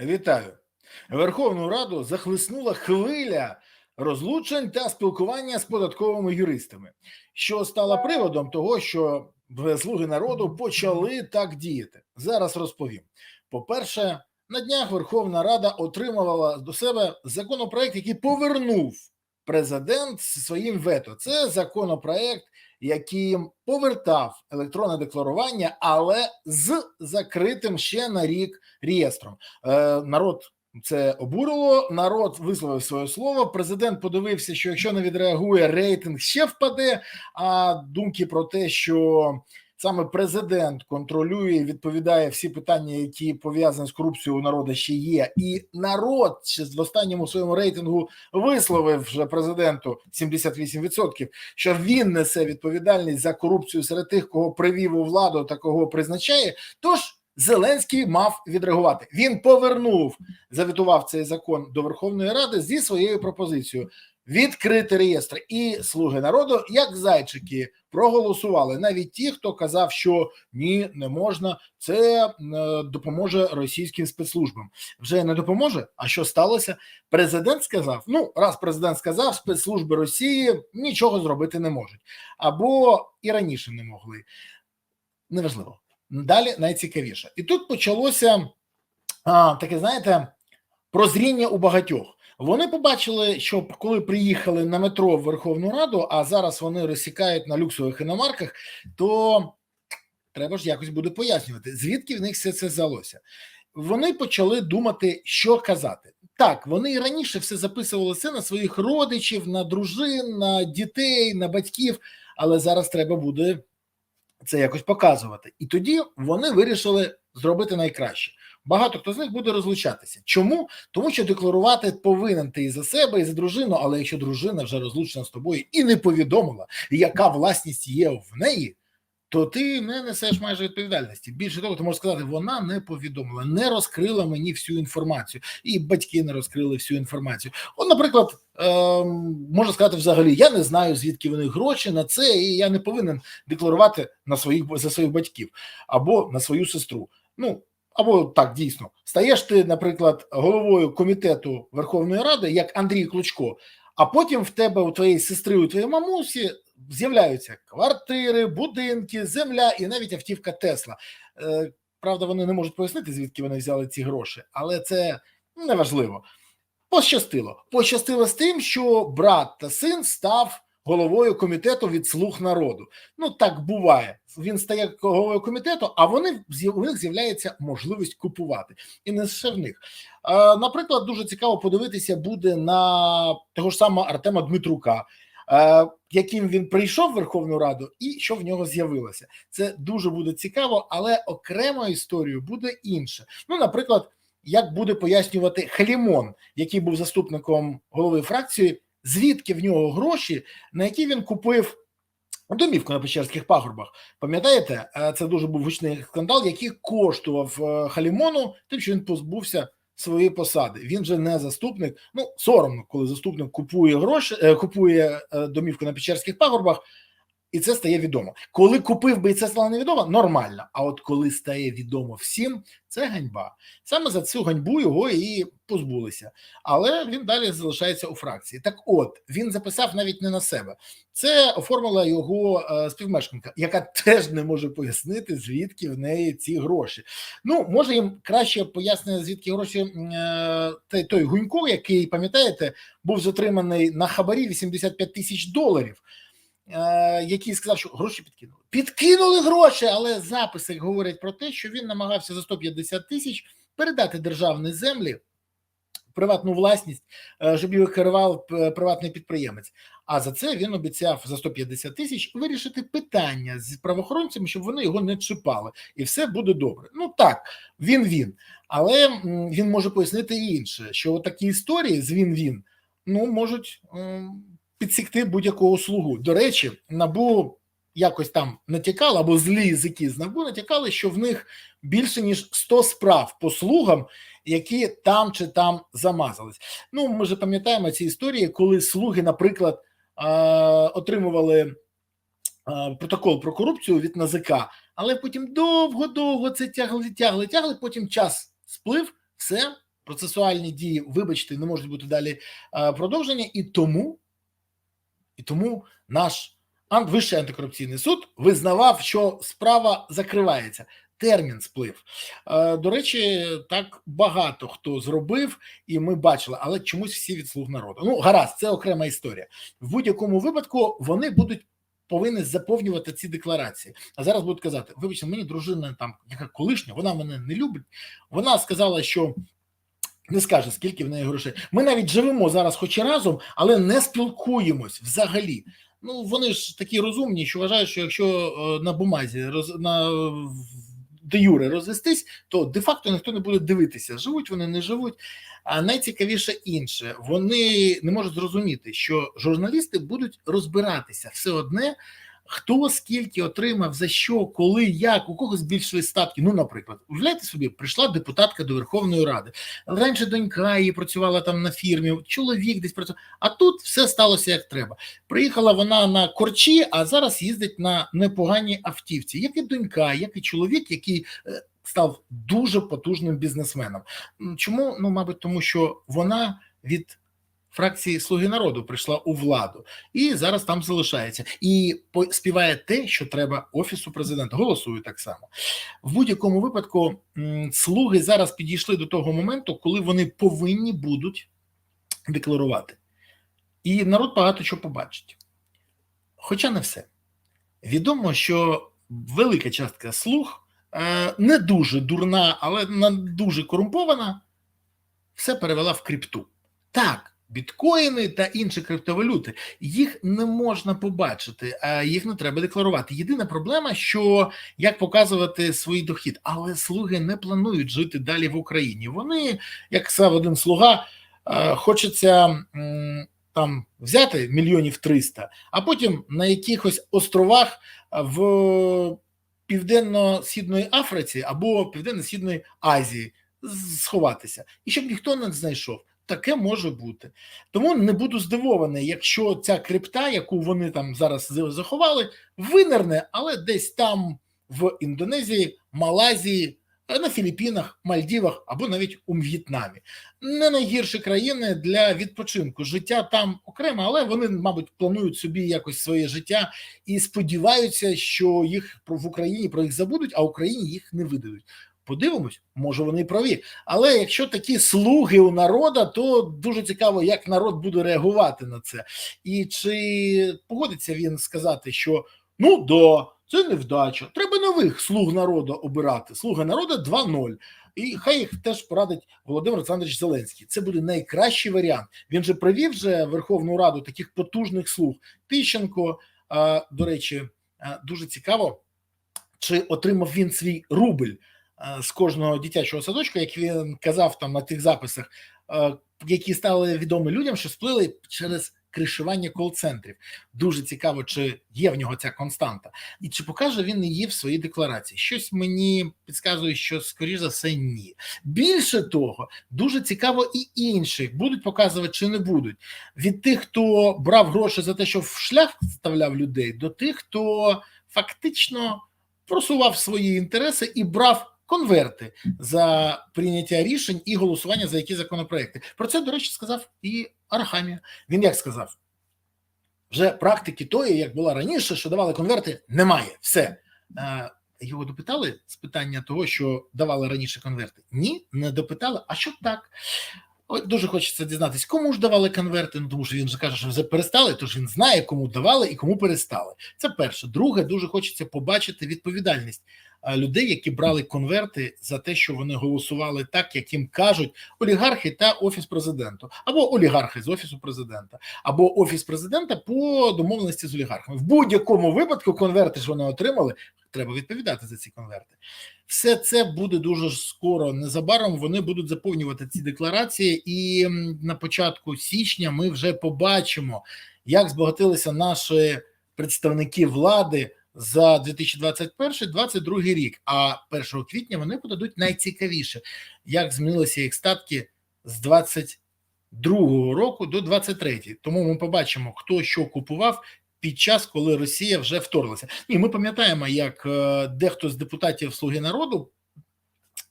Вітаю. Верховну Раду захлиснула хвиля розлучень та спілкування з податковими юристами, що стало приводом того, що слуги народу почали так діяти. Зараз розповім. По-перше, на днях Верховна Рада отримувала до себе законопроект, який повернув президент зі своїм вето. Це законопроект, яким повертав електронне декларування, але з закритим ще на рік реєстром. Е, народ це обурило. Народ висловив своє слово. Президент подивився, що якщо не відреагує, рейтинг ще впаде. А думки про те, що саме президент контролює і відповідає всі питання, які пов'язані з корупцією у народу ще є, і народ ще в останньому своєму рейтингу висловив вже президенту 78%, що він несе відповідальність за корупцію серед тих, кого привів у владу та кого призначає. Тож Зеленський мав відреагувати. Він повернув, завітував цей закон до Верховної Ради зі своєю пропозицією відкрити реєстр. І слуги народу, як зайчики, проголосували. Навіть ті, хто казав, що ні, не можна, це е, допоможе російським спецслужбам. Вже не допоможе. А що сталося? Президент сказав: ну, раз президент сказав, спецслужби Росії нічого зробити не можуть, або і раніше не могли. Неважливо. Далі найцікавіше. І тут почалося а, таке, знаєте, прозріння у багатьох. Вони побачили, що коли приїхали на метро в Верховну Раду, а зараз вони розсікають на люксових іномарках, то треба ж якось буде пояснювати, звідки в них все це взялося. Вони почали думати, що казати. Так, вони і раніше все записували це на своїх родичів, на дружин, на дітей, на батьків, але зараз треба буде це якось показувати. І тоді вони вирішили зробити найкраще. Багато хто з них буде розлучатися. Чому? Тому що декларувати повинен ти і за себе, і за дружину, але якщо дружина вже розлучена з тобою і не повідомила, яка власність є в неї, то ти не несеш майже відповідальності. Більше того, ти можеш сказати, вона не повідомила, не розкрила мені всю інформацію, і батьки не розкрили всю інформацію. От, наприклад, е, можна сказати, взагалі, я не знаю, звідки вони гроші на це, і я не повинен декларувати на своїх за своїх батьків або на свою сестру. Ну або так дійсно стаєш ти, наприклад, головою комітету Верховної Ради, як Андрій Клучко, а потім в тебе у твоєї сестри, у твоєї мамусі з'являються квартири, будинки, земля і навіть автівка Тесла. Е, правда, вони не можуть пояснити, звідки вони взяли ці гроші, але це неважливо. Пощастило. Пощастило з тим, що брат та син став головою комітету від слуг народу. Ну так буває. Він стає головою комітету, а вони у них з'являється можливість купувати, і не лише в них. Наприклад, дуже цікаво подивитися буде на того ж самого Артема Дмитрука. Яким він прийшов в Верховну Раду, і що в нього з'явилося, це дуже буде цікаво, але окремою історією буде інше. Ну, наприклад, як буде пояснювати Халімон, який був заступником голови фракції, звідки в нього гроші, на які він купив домівку на Печерських пагорбах. Пам'ятаєте, е, це дуже був гучний скандал, який коштував е, Халімону, тим, що він позбувся своєї посади. Він же не заступник. Ну соромно, коли заступник купує гроші, е, купує домівку на Печерських пагорбах, і це стає відомо. Коли купив би і це стало невідомо, нормально. А от коли стає відомо всім, це ганьба. Саме за цю ганьбу його і позбулися. Але він далі залишається у фракції. Так, от він записав навіть не на себе. Це оформила його е, співмешканка, яка теж не може пояснити, звідки в неї ці гроші. Ну може їм краще пояснити, звідки гроші е, той, той гунько, який пам'ятаєте, був затриманий на хабарі 85 тисяч доларів. Е, який сказав, що гроші підкинули. Підкинули гроші, але записи говорять про те, що він намагався за 150 тисяч передати державні землі. Приватну власність, е, щоб його керував е, приватний підприємець. А за це він обіцяв за 150 тисяч вирішити питання з правоохоронцями, щоб вони його не чіпали, і все буде добре. Ну так, він він, але він може пояснити інше, що такі історії з він він ну можуть підсікти будь-якого слугу. До речі, набу якось там натякало, або злі язики з набу натякали, що в них більше ніж 100 справ по слугам, які там чи там замазались. Ну, ми ж пам'ятаємо ці історії, коли слуги, наприклад, отримували протокол про корупцію від НАЗК, але потім довго-довго це тягли, тягли, тягли. Потім час сплив все процесуальні дії, вибачте, не можуть бути далі продовжені, і тому, і тому наш Вищий антикорупційний суд визнавав, що справа закривається. Термін сплив. Е, До речі, так багато хто зробив, і ми бачили, але чомусь всі від слуг народу. Ну, гаразд, це окрема історія. В будь-якому випадку вони будуть повинні заповнювати ці декларації. А зараз будуть казати: вибачте, мені дружина там, яка колишня, вона мене не любить. Вона сказала, що не скаже, скільки в неї грошей. Ми навіть живемо зараз, хоч і разом, але не спілкуємось взагалі. Ну вони ж такі розумні, що вважають, що якщо е, на бумазі роз на де юре розвестись, то де-факто ніхто не буде дивитися, живуть вони, не живуть. А найцікавіше інше, вони не можуть зрозуміти, що журналісти будуть розбиратися все одне, хто скільки отримав, за що, коли, як, у когось збільшили статки. Ну, наприклад, уявляєте собі, прийшла депутатка до Верховної Ради. Раніше донька її працювала там на фірмі, чоловік десь працював. А тут все сталося як треба. Приїхала вона на корчі, а зараз їздить на непоганій автівці. Як і донька, як і чоловік, який е, став дуже потужним бізнесменом. Чому? Ну, мабуть, тому що вона від фракції Слуги народу прийшла у владу і зараз там залишається і співає те, що треба офісу президента. Голосує так само. В будь-якому випадку слуги зараз підійшли до того моменту, коли вони повинні будуть декларувати. І народ багато чого побачить. Хоча не все. Відомо, що велика частка слуг е, не дуже дурна, але не дуже корумпована, все перевела в крипту. Так, біткоїни та інші криптовалюти, їх не можна побачити, а їх не треба декларувати. Єдина проблема, що як показувати свій дохід, але слуги не планують жити далі в Україні. Вони, як сказав один слуга, е, хочеться там взяти мільйонів 300, а потім на якихось островах в південно-східної Африці або південно-східної Азії сховатися, і щоб ніхто не знайшов. Таке може бути. Тому не буду здивований, якщо ця крипта, яку вони там зараз за- заховали, винерне, але десь там в Індонезії, Малайзії, е, на Філіппінах, Мальдівах або навіть у В'єтнамі. Не найгірші країни для відпочинку. Життя там окремо, але вони, мабуть, планують собі якось своє життя і сподіваються, що їх в Україні про їх забудуть, а Україні їх не видадуть. Подивимось, може вони праві. Але якщо такі слуги у народа, то дуже цікаво, як народ буде реагувати на це, і чи погодиться він сказати, що ну да, це невдача. Треба нових слуг народу обирати. Слуги народу 2-0. І хай їх теж порадить Володимир Олександрович Зеленський. Це буде найкращий варіант. Він же привів вже Верховну Раду таких потужних слуг. Тищенко, до речі, дуже цікаво, чи отримав він свій рубль з кожного дитячого садочка, як він казав там на тих записах, е, які стали відомі людям, що сплили через кришування кол-центрів. Дуже цікаво, чи є в нього ця константа, і чи покаже він її в своїй декларації. Щось мені підказує, що скоріш за все ні. Більше того, дуже цікаво і інших будуть показувати чи не будуть від тих, хто брав гроші за те, що в шлях вставляв людей, до тих, хто фактично просував свої інтереси і брав конверти за прийняття рішень і голосування за які законопроекти. Про це, до речі, сказав і Арахамія. Він як сказав? Вже практики тої, як була раніше, що давали конверти, немає. Все. Е, Його допитали з питання того, що давали раніше конверти. Ні, не допитали. А що так? От дуже хочеться дізнатися, кому ж давали конверти. Ну тому що він же каже, що вже перестали, тож він знає, кому давали і кому перестали. Це перше. Друге, дуже хочеться побачити відповідальність людей, які брали конверти за те, що вони голосували так, як їм кажуть олігархи та офіс президенту, або олігархи з офісу президента, або офіс президента по домовленості з олігархами. В будь-якому випадку конверти ж вони отримали. Треба відповідати за ці конверти. Все це буде дуже скоро. Незабаром вони будуть заповнювати ці декларації, і на початку січня ми вже побачимо, як збагатилися наші представники влади за 2021-2022 рік. А 1 квітня вони подадуть найцікавіше, як змінилися їх статки з 22 року до 23. Тому ми побачимо, хто що купував під час, коли Росія вже вторглася. І ми пам'ятаємо, як е, дехто з депутатів Слуги народу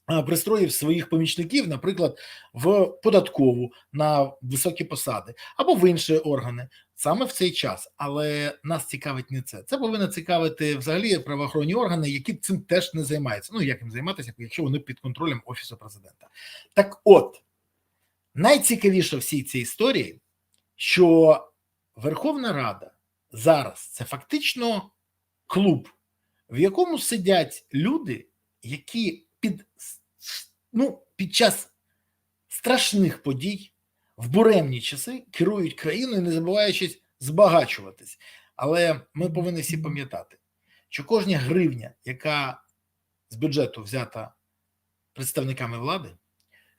пристроїв своїх помічників, наприклад, в податкову на високі посади або в інші органи саме в цей час. Але нас цікавить не це. Це повинно цікавити взагалі правоохоронні органи, які цим теж не займаються. Ну як їм займатися, якщо вони під контролем офісу президента. Так, от найцікавіше всій цій історії, що Верховна Рада зараз це фактично клуб, в якому сидять люди, які під ну, під час страшних подій в буремні часи керують країною, не забуваючись збагачуватись. Але ми повинні всі пам'ятати, що кожна гривня, яка з бюджету взята представниками влади,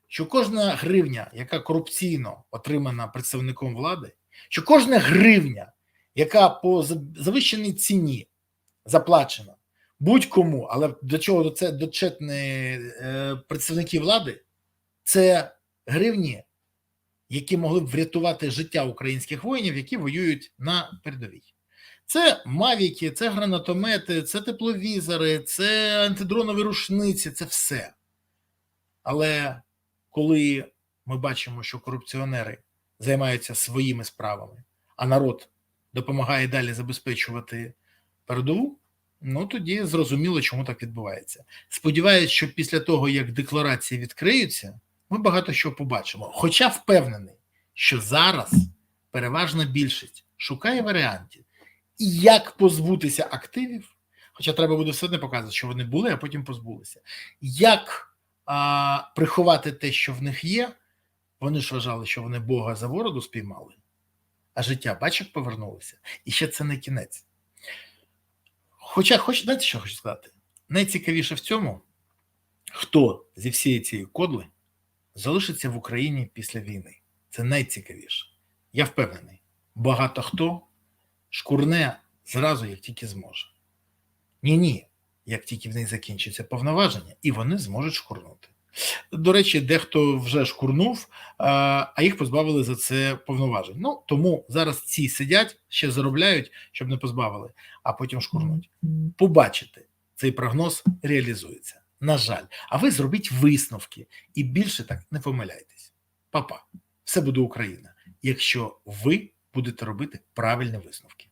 що кожна гривня, яка корупційно отримана представником влади, що кожна гривня, яка по завищеній ціні заплачена будь-кому, але до чого це дочетні е, представники влади, це гривні, які могли б врятувати життя українських воїнів, які воюють на передовій. Це мавіки, це гранатомети, це тепловізори, це антидронові рушниці, це все. Але коли ми бачимо, що корупціонери займаються своїми справами, а народ допомагає далі забезпечувати передову, ну тоді зрозуміло, чому так відбувається. Сподіваюсь, що після того, як декларації відкриються, ми багато що побачимо. Хоча впевнений, що зараз переважна більшість шукає варіантів, і як позбутися активів, хоча треба буде все одно показувати, що вони були, а потім позбулися. Як а, приховати те, що в них є, вони ж вважали, що вони Бога за вороду спіймали, а життя, бачок повернулося. І ще це не кінець. Хоча, хоч, знаєте, що хочу сказати? Найцікавіше в цьому, хто зі всієї цієї кодли залишиться в Україні після війни. Це найцікавіше. Я впевнений, багато хто шкурне зразу, як тільки зможе. Ні, ні, як тільки в них закінчиться повноваження, і вони зможуть шкурнути. До речі, дехто вже шкурнув, а їх позбавили за це повноважень. Ну тому зараз ці сидять, ще заробляють, щоб не позбавили, а потім шкурнуть. Побачите, цей прогноз реалізується. На жаль, а ви зробіть висновки і більше так не помиляйтесь. Папа, все буде Україна, якщо ви будете робити правильні висновки.